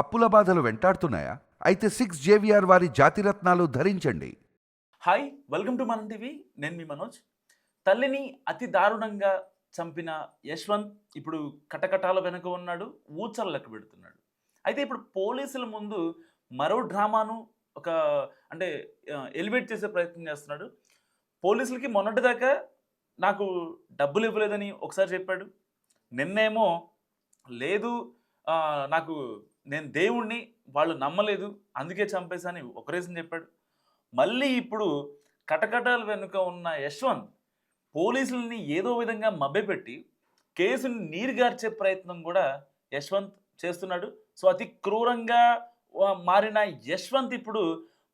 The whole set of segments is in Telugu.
అప్పుల బాధలు వెంటాడుతున్నాయా? అయితే సిక్స్ జేవిఆర్ వారి జాతిరత్నాలు ధరించండి. హాయ్ వెల్కమ్ టు మన టీవీ నేను మీ మనోజ్. తల్లిని అతి దారుణంగా చంపిన యశ్వంత్ ఇప్పుడు కటకటాల వెనుక ఉన్నాడు ఊచల్లకు పెడుతున్నాడు. అయితే ఇప్పుడు పోలీసుల ముందు మరో డ్రామాను ఒక అంటే ఎలివేట్ చేసే ప్రయత్నం చేస్తున్నాడు. పోలీసులకి మొన్నటిదాకా నాకు డబ్బులు ఇవ్వలేదని ఒకసారి చెప్పాడు. నిన్నేమో లేదు నాకు నేను దేవుణ్ణి వాళ్ళు నమ్మలేదు అందుకే చంపేశాని ఒక రీజన్ చెప్పాడు. మళ్ళీ ఇప్పుడు కటకటాల వెనుక ఉన్న యశ్వంత్ పోలీసులని ఏదో విధంగా మభ్యపెట్టి కేసుని నీరుగార్చే ప్రయత్నం కూడా యశ్వంత్ చేస్తున్నాడు. సో అతి క్రూరంగా మారిన యశ్వంత్ ఇప్పుడు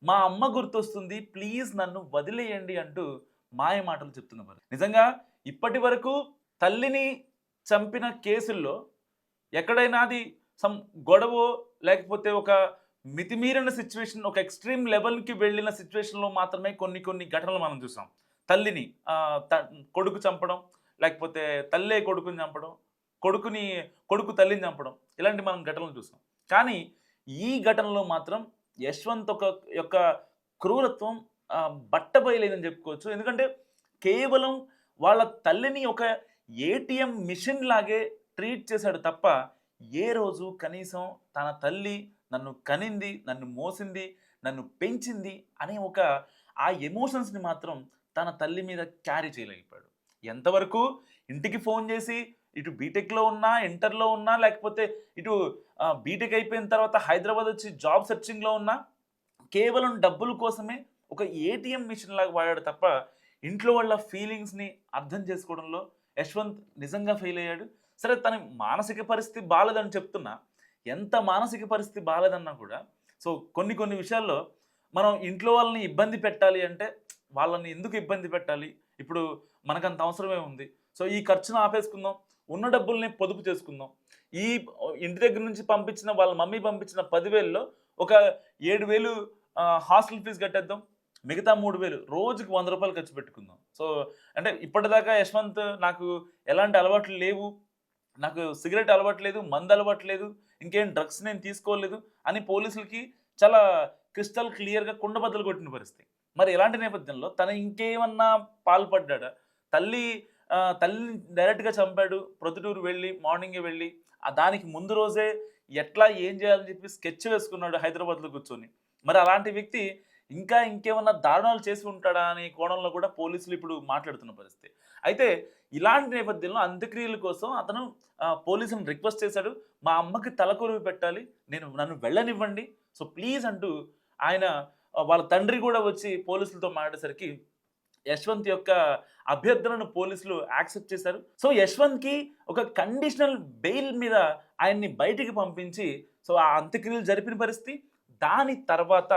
మా అమ్మ గుర్తొస్తుంది ప్లీజ్ నన్ను వదిలేయండి అంటూ మాయ మాటలు చెప్తున్నారు నిజంగా ఇప్పటి వరకు తల్లిని చంపిన కేసుల్లో ఎక్కడైనా అది సమ్ గొడవ లేకపోతే ఒక మితిమీరిన సిచ్యువేషన్ ఒక ఎక్స్ట్రీమ్ లెవెల్కి వెళ్ళిన సిచ్యువేషన్లో మాత్రమే కొన్ని కొన్ని ఘటనలు మనం చూసాం. తల్లిని త- కొడుకు చంపడం లేకపోతే తల్లే కొడుకుని చంపడం కొడుకుని కొడుకు తల్లిని చంపడం ఇలాంటి మనం ఘటనలు చూసాం. కానీ ఈ ఘటనలో మాత్రం యశ్వంత్ ఒక యొక్క క్రూరత్వం బట్టబయలేదని చెప్పుకోవచ్చు. ఎందుకంటే కేవలం వాళ్ళ తల్లిని ఒక ఏటీఎం మిషన్ లాగే ట్రీట్ చేశాడు తప్ప ఏ రోజు కనీసం తన తల్లి నన్ను కనింది నన్ను మోసింది నన్ను పెంచింది అనే ఒక ఆ ఎమోషన్స్ని మాత్రం తన తల్లి మీద క్యారీ చేయలేకపోయాడు. ఎంతవరకు ఇంటికి ఫోన్ చేసి ఇటు బీటెక్లో ఉన్నా ఇంటర్లో ఉన్నా లేకపోతే ఇటు బీటెక్ అయిపోయిన తర్వాత హైదరాబాద్ వచ్చి జాబ్ సెర్చింగ్లో ఉన్నా కేవలం డబ్బుల కోసమే ఒక ఏటీఎం మిషన్ లాగా వాడాడు తప్ప ఇంట్లో వాళ్ళ ఫీలింగ్స్ని అర్థం చేసుకోవడంలో యశ్వంత్ నిజంగా ఫెయిల్ అయ్యాడు. సరే తన మానసిక పరిస్థితి బాగాలేదని చెప్తున్నా ఎంత మానసిక పరిస్థితి బాగాలేదన్నా కూడా సో కొన్ని కొన్ని విషయాల్లో మనం ఇంట్లో వాళ్ళని ఇబ్బంది పెట్టాలి అంటే వాళ్ళని ఎందుకు ఇబ్బంది పెట్టాలి? ఇప్పుడు మనకంత అవసరమే ఉంది. సో ఈ ఖర్చును ఆపేసుకుందాం ఉన్న డబ్బుల్ని పొదుపు చేసుకుందాం. ఈ ఇంటి దగ్గర నుంచి పంపించిన వాళ్ళ మమ్మీ పంపించిన పదివేల్లో ఒక ఏడు వేలు హాస్టల్ ఫీజు కట్టేద్దాం మిగతా మూడు వేలు రోజుకి వంద రూపాయలు ఖర్చు పెట్టుకుందాం. సో అంటే ఇప్పటిదాకా యశ్వంత్ నాకు ఎలాంటి అలవాట్లు లేవు. నాకు సిగరెట్ అలవట్లేదు మందు అలవట్లేదు ఇంకేం డ్రగ్స్ నేను తీసుకోలేదు అని పోలీసులకి చాలా క్రిస్టల్ క్లియర్గా కుండబద్దలు కొట్టిన పరిస్థితి. మరి ఇలాంటి నేపథ్యంలో తను ఇంకేమన్నా పాల్పడ్డా తల్లి తల్లిని డైరెక్ట్గా చంపాడు ప్రొద్దుటూరు వెళ్ళి మార్నింగే వెళ్ళి ఆ దానికి ముందు రోజే ఎట్లా ఏం చేయాలని చెప్పి స్కెచ్ వేసుకున్నాడు హైదరాబాద్లో కూర్చొని. మరి అలాంటి వ్యక్తి ఇంకా ఇంకేమన్నా దారుణాలు చేసి ఉంటాడా అనే కోణంలో కూడా పోలీసులు ఇప్పుడు మాట్లాడుతున్న పరిస్థితి. అయితే ఇలాంటి నేపథ్యంలో అంత్యక్రియల కోసం అతను పోలీసులను రిక్వెస్ట్ చేశాడు. మా అమ్మకి తలకొరివి పెట్టాలి. నేను నన్ను వెళ్ళనివ్వండి. సో ప్లీజ్ అంటూ ఆయన వాళ్ళ తండ్రి కూడా వచ్చి పోలీసులతో మాట్లాడేసరికి యశ్వంత్ యొక్క అభ్యర్థనను పోలీసులు యాక్సెప్ట్ చేశారు. సో యశ్వంత్కి ఒక కండిషనల్ బెయిల్ మీద ఆయన్ని బయటికి పంపించి సో ఆ అంత్యక్రియలు జరిపిన పరిస్థితి. దాని తర్వాత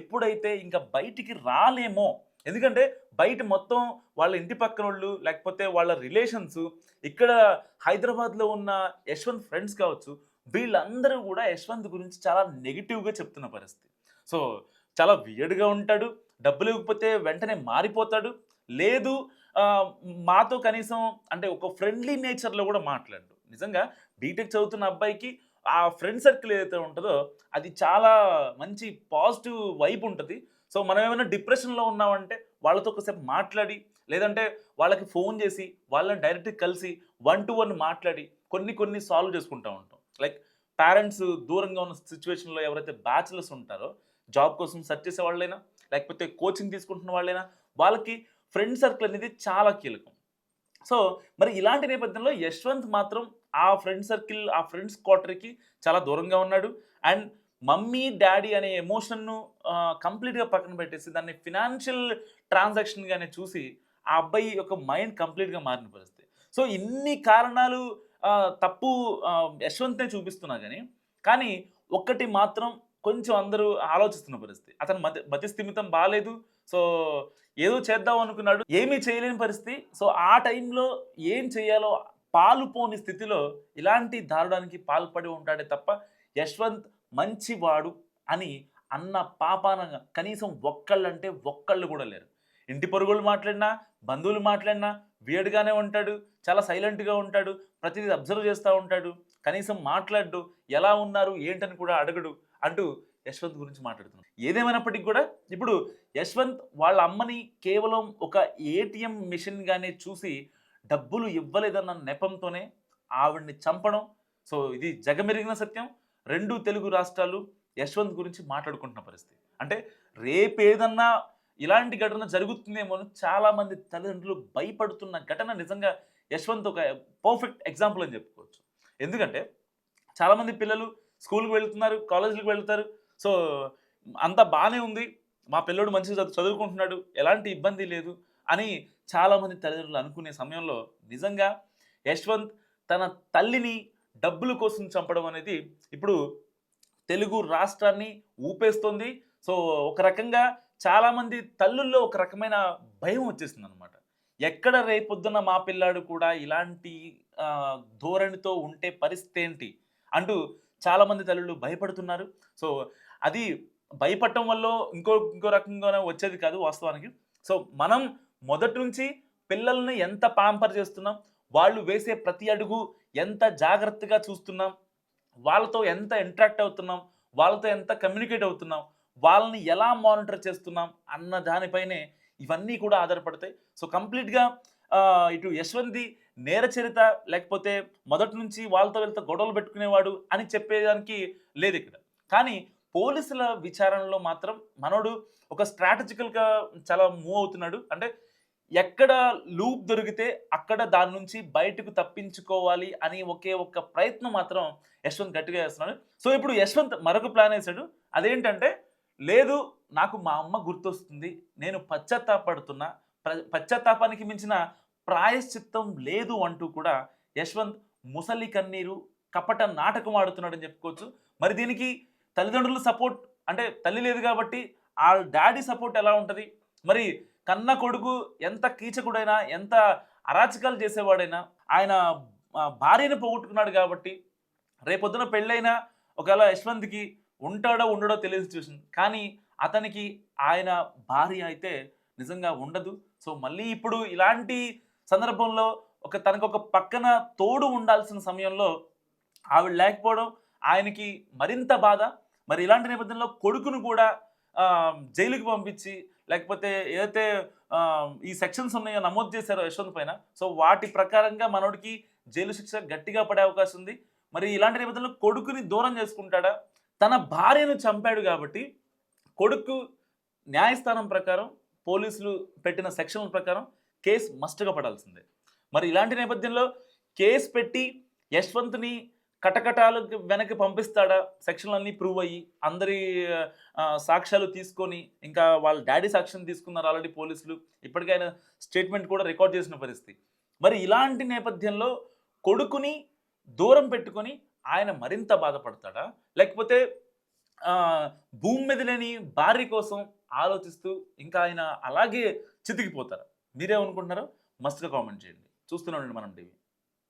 ఎప్పుడైతే ఇంకా బయటికి రాలేమో ఎందుకంటే బయట మొత్తం వాళ్ళ ఇంటి పక్కన వాళ్ళు లేకపోతే వాళ్ళ రిలేషన్స్ ఇక్కడ హైదరాబాద్లో ఉన్న యశ్వంత్ ఫ్రెండ్స్ కావచ్చు వీళ్ళందరూ కూడా యశ్వంత్ గురించి చాలా నెగిటివ్గా చెప్తున్న పరిస్థితి. సో చాలా వియర్డ్గా ఉంటాడు డబ్బులు ఇవ్వకపోతే వెంటనే మారిపోతాడు లేదు మాతో కనీసం అంటే ఒక ఫ్రెండ్లీ నేచర్లో కూడా మాట్లాడు. నిజంగా బీటెక్ చదువుతున్న అబ్బాయికి ఆ ఫ్రెండ్ సర్కిల్ ఏదైతే ఉంటుందో అది చాలా మంచి పాజిటివ్ వైబ్ ఉంటుంది. సో మనం ఏమైనా డిప్రెషన్లో ఉన్నామంటే వాళ్ళతో ఒకసేపు మాట్లాడి లేదంటే వాళ్ళకి ఫోన్ చేసి వాళ్ళని డైరెక్ట్గా కలిసి వన్ టు వన్ మాట్లాడి కొన్ని కొన్ని సాల్వ్ చేసుకుంటూ ఉంటాం. లైక్ పేరెంట్స్ దూరంగా ఉన్న సిచ్యువేషన్లో ఎవరైతే బ్యాచులర్స్ ఉంటారో జాబ్ కోసం సెర్చ్ చేసే వాళ్ళైనా లేకపోతే కోచింగ్ తీసుకుంటున్న వాళ్ళైనా వాళ్ళకి ఫ్రెండ్ సర్కిల్ అనేది చాలా కీలకం. సో మరి ఇలాంటి నేపథ్యంలో యశ్వంత్ మాత్రం ఆ ఫ్రెండ్ సర్కిల్ ఆ ఫ్రెండ్స్ క్వార్టర్కి చాలా దూరంగా ఉన్నాడు. అండ్ మమ్మీ డాడీ అనే ఎమోషన్ను కంప్లీట్గా పక్కన పెట్టేసి దాన్ని ఫినాన్షియల్ ట్రాన్సాక్షన్గానే చూసి ఆ అబ్బాయి యొక్క మైండ్ కంప్లీట్గా మారిన పరిస్థితి. సో ఇన్ని కారణాలు తప్పు యశ్వంత్నే చూపిస్తున్నా కానీ కానీ ఒక్కటి మాత్రం కొంచెం అందరూ ఆలోచిస్తున్న పరిస్థితి. అతను మతి మతి స్థిమితం బాగాలేదు సో ఏదో చేద్దాం అనుకున్నాడు. ఏమీ చేయలేని పరిస్థితి. సో ఆ టైంలో ఏం చేయాలో పాలుపోని స్థితిలో ఇలాంటి దారుడానికి పాల్పడి ఉంటాడే తప్ప యశ్వంత్ మంచివాడు అని అన్న పాపానంగా కనీసం ఒక్కళ్ళంటే ఒక్కళ్ళు కూడా లేరు. ఇంటి పొరుగులు మాట్లాడినా బంధువులు మాట్లాడినా వేడిగానే ఉంటాడు చాలా సైలెంట్గా ఉంటాడు ప్రతిదీ అబ్జర్వ్ చేస్తూ ఉంటాడు. కనీసం మాట్లాడు ఎలా ఉన్నారు ఏంటని కూడా అడగడు అంటూ యశ్వంత్ గురించి మాట్లాడుతున్నాం ఏదేమైనప్పటికీ కూడా ఇప్పుడు యశ్వంత్ వాళ్ళ అమ్మని కేవలం ఒక ఏటీఎం మిషన్గానే చూసి డబ్బులు ఇవ్వలేదన్న నెపంతోనే ఆవిడ్ని చంపడం. సో ఇది జగమెరిగిన సత్యం. రెండు తెలుగు రాష్ట్రాలు యశ్వంత్ గురించి మాట్లాడుకుంటున్న పరిస్థితి. అంటే రేపేదన్నా ఇలాంటి ఘటన జరుగుతుందేమో అని చాలామంది తల్లిదండ్రులు భయపడుతున్న ఘటన నిజంగా యశ్వంత్ ఒక పర్ఫెక్ట్ ఎగ్జాంపుల్ అని చెప్పుకోవచ్చు. ఎందుకంటే చాలామంది పిల్లలు స్కూల్కి వెళ్తున్నారు కాలేజీలకు వెళ్తారు. సో అంత బాగానే ఉంది. మా పిల్లడు మంచిగా చదువు చదువుకుంటున్నాడు. ఎలాంటి ఇబ్బంది లేదు. అని చాలామంది తల్లిదండ్రులు అనుకునే సమయంలో నిజంగా యశ్వంత్ తన తల్లిని డబ్బుల కోసం చంపడం అనేది ఇప్పుడు తెలుగు రాష్ట్రాన్ని ఊపేస్తుంది. సో ఒక రకంగా చాలామంది తల్లుల్లో ఒక రకమైన భయం వచ్చేసింది అనమాట ఎక్కడ రేపొద్దున మా పిల్లాడు కూడా ఇలాంటి ధోరణితో ఉంటే పరిస్థితి ఏంటి అంటూ చాలామంది తల్లులు భయపడుతున్నారు. సో అది భయపడటం వల్ల ఇంకో ఇంకో రకంగా వచ్చేది కాదు వాస్తవానికి. సో మనం మొదటి నుంచి పిల్లల్ని ఎంత పాంపర్ చేస్తున్నాం? వాళ్ళు వేసే ప్రతి అడుగు ఎంత జాగ్రత్తగా చూస్తున్నాం? వాళ్ళతో ఎంత ఇంటరాక్ట్ అవుతున్నాం? వాళ్ళతో ఎంత కమ్యూనికేట్ అవుతున్నాం? వాళ్ళని ఎలా మానిటర్ చేస్తున్నాం? అన్న దానిపైనే ఇవన్నీ కూడా ఆధారపడతాయి. సో కంప్లీట్గా ఇటు యశ్వంతి నేర చరిత లేకపోతే మొదటి నుంచి వాళ్ళతో వెళ్తే గొడవలు పెట్టుకునేవాడు అని చెప్పేదానికి లేదు ఇక్కడ. కానీ పోలీసుల విచారణలో మాత్రం మనోడు ఒక స్ట్రాటజికల్గా చాలా మూవ్ అవుతున్నాడు. అంటే ఎక్కడ లూప్ దొరికితే అక్కడ దాని నుంచి బయటకు తప్పించుకోవాలి అని ఒకే ఒక్క ప్రయత్నం మాత్రం యశ్వంత్ గట్టిగా చేస్తున్నాడు. సో ఇప్పుడు యశ్వంత్ మరొక ప్లాన్ వేశాడు అదేంటంటే లేదు నాకు మా అమ్మ గుర్తొస్తుంది. నేను పశ్చాత్తాపడుతున్నా. ప్ర- పశ్చాత్తాపానికి మించిన ప్రాయశ్చిత్తం లేదు అంటూ కూడా యశ్వంత్ ముసలి కన్నీరు కపట నాటకం ఆడుతున్నాడని చెప్పుకోవచ్చు. మరి దీనికి తల్లిదండ్రుల సపోర్ట్ అంటే తల్లి లేదు కాబట్టి ఆ డాడీ సపోర్ట్ ఎలా ఉంటుంది? మరి కన్న కొడుకు ఎంత కీచకుడైనా ఎంత అరాచకాలు చేసేవాడైనా ఆయన భార్యను పోగొట్టుకున్నాడు కాబట్టి రేపొద్దున పెళ్ళైనా ఒకవేళ యశ్వంత్కి ఉంటాడో ఉండడో తెలియదు సిచ్యువేషన్ కానీ అతనికి ఆయన భార్య అయితే నిజంగా ఉండదు. సో మళ్ళీ ఇప్పుడు ఇలాంటి సందర్భంలో ఒక తనకు ఒక పక్కన తోడు ఉండాల్సిన సమయంలో ఆవిడ లేకపోవడం ఆయనకి మరింత బాధ. మరి ఇలాంటి నేపథ్యంలో కొడుకును కూడా జైలుకి పంపించి లేకపోతే ఏదైతే ఈ సెక్షన్స్ ఉన్నాయో నమోదు చేశారో యశ్వంత్ పైన సో వాటి ప్రకారంగా మనోడికి జైలు శిక్ష గట్టిగా పడే అవకాశం ఉంది. మరి ఇలాంటి నేపథ్యంలో కొడుకుని దూరం చేసుకుంటాడా? తన భార్యను చంపాడు కాబట్టి కొడుకు న్యాయస్థానం ప్రకారం పోలీసులు పెట్టిన సెక్షన్ల ప్రకారం కేసు మస్టుగా పడాల్సిందే. మరి ఇలాంటి నేపథ్యంలో కేసు పెట్టి యశ్వంత్ని కటకటాలు వెనక్కి పంపిస్తాడా? సెక్షన్లన్నీ ప్రూవ్ అయ్యి అందరి సాక్ష్యాలు తీసుకొని ఇంకా వాళ్ళ డాడీ సాక్ష్యం తీసుకున్నారు ఆల్రెడీ పోలీసులు. ఇప్పటికైనా స్టేట్మెంట్ కూడా రికార్డ్ చేసిన పరిస్థితి. మరి ఇలాంటి నేపథ్యంలో కొడుకుని దూరం పెట్టుకొని ఆయన మరింత బాధపడతాడా? లేకపోతే భూమి మీద లేని భార్య కోసం ఆలోచిస్తూ ఇంకా ఆయన అలాగే చితికిపోతారా? మీరేమనుకుంటున్నారో మస్తుగా కామెంట్ చేయండి. చూస్తూనే ఉండండి మనం టీవీ.